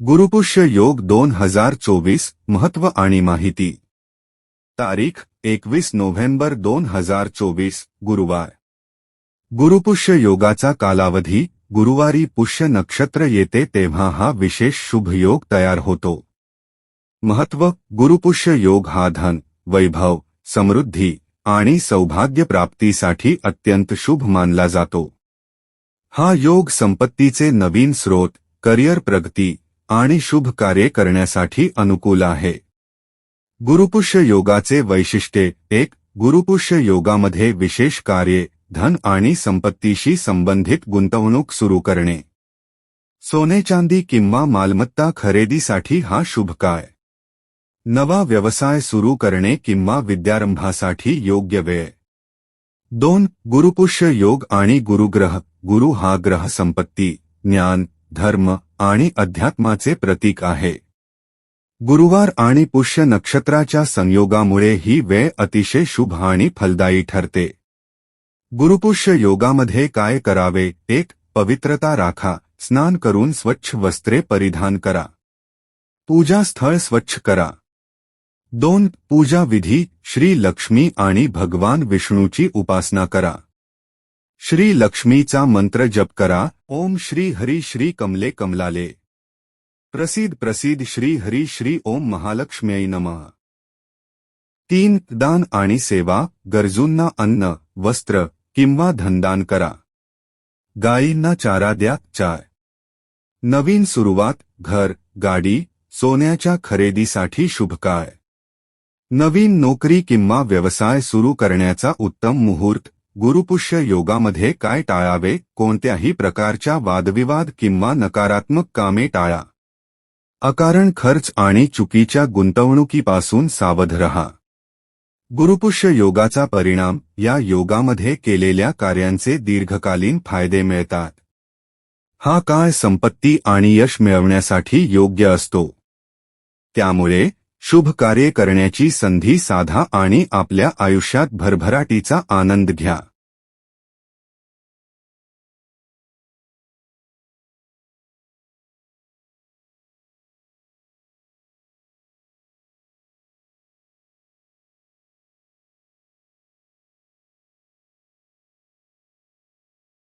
गुरुपुष्य योग दोन हजार चोवीस महत्त्व आणि माहिती. तारीख एकवीस नोव्हेंबर दोन हजार चोवीस गुरुवार. गुरुपुष्य योगाचा कालावधी गुरुवारी पुष्य नक्षत्र येते तेव्हा हा विशेष शुभ योग तयार होतो. महत्त्व गुरुपुष्य योग हा धन वैभव समृद्धी आणि सौभाग्य प्राप्तीसाठी अत्यंत शुभ मानला जातो. हा योग संपत्तीचे नवीन स्रोत करिअर प्रगती आणि शुभ कार्य करण्यासाठी अनुकूल आहे. गुरुपुष्य योगाचे वैशिष्ट्ये एक, गुरुपुष्य योगामध्ये विशेष कार्ये, धन आणि संपत्तीशी संबंधित गुंतवणूक सुरू करणे. सोने चांदी किंवा मालमत्ता खरेदीसाठी हा शुभ काळ. नवा व्यवसाय सुरू करणे किंवा विद्यारंभासाठी योग्य वेळ. दोन, गुरुपुष्य योग आणि गुरुग्रह, गुरु हा ग्रह संपत्ती, ज्ञान, धर्म आणि अध्यात्माचे प्रतीक आहे. गुरुवार आणि पुष्य नक्षत्राच्या संयोगामुळे ही वेळ अतिशय शुभ आणि फलदायी ठरते. गुरुपुष्य योगामध्ये काय करावे, एक, पवित्रता राखा, स्नान करून स्वच्छ वस्त्रे परिधान करा. पूजा स्थळ स्वच्छ करा. दोन, पूजा विधी, श्री लक्ष्मी आणि भगवान विष्णूची उपासना करा. श्री लक्ष्मीचा मंत्र जप करा ओम श्री हरी श्री कमले कमलाले। प्रसिद्ध प्रसिद्ध श्री हरी श्री ओम महालक्ष्म्यै नमः। तीन दान आणि सेवा, गरजूंना अन्न, वस्त्र, किंवा धनदान करा. गायींना चारा द्या चार नवीन सुरुवात, घर, गाडी, सोन्याच्या खरेदीसाठी शुभ काळ नवीन नोकरी किंवा व्यवसाय सुरू करण्याचा उत्तम मुहूर्त गुरुपुष्य योगामध्ये काय टाळावे? कोणत्याही प्रकारच्या वादविवाद किंवा नकारात्मक कामे टाळा. अकारण खर्च आणि चुकीच्या गुंतवणुकीपासून सावध रहा. गुरुपुष्य योगाचा परिणाम या योगामध्ये केलेल्या कार्यांचे दीर्घकालीन फायदे मिळतात. हा काळ संपत्ती आणि यश मिळवण्यासाठी योग्य असतो. त्यामुळे शुभ कार्य करण्याची संधी साधा आणि आपल्या आयुष्यात भरभराटीचा आनंद घ्या.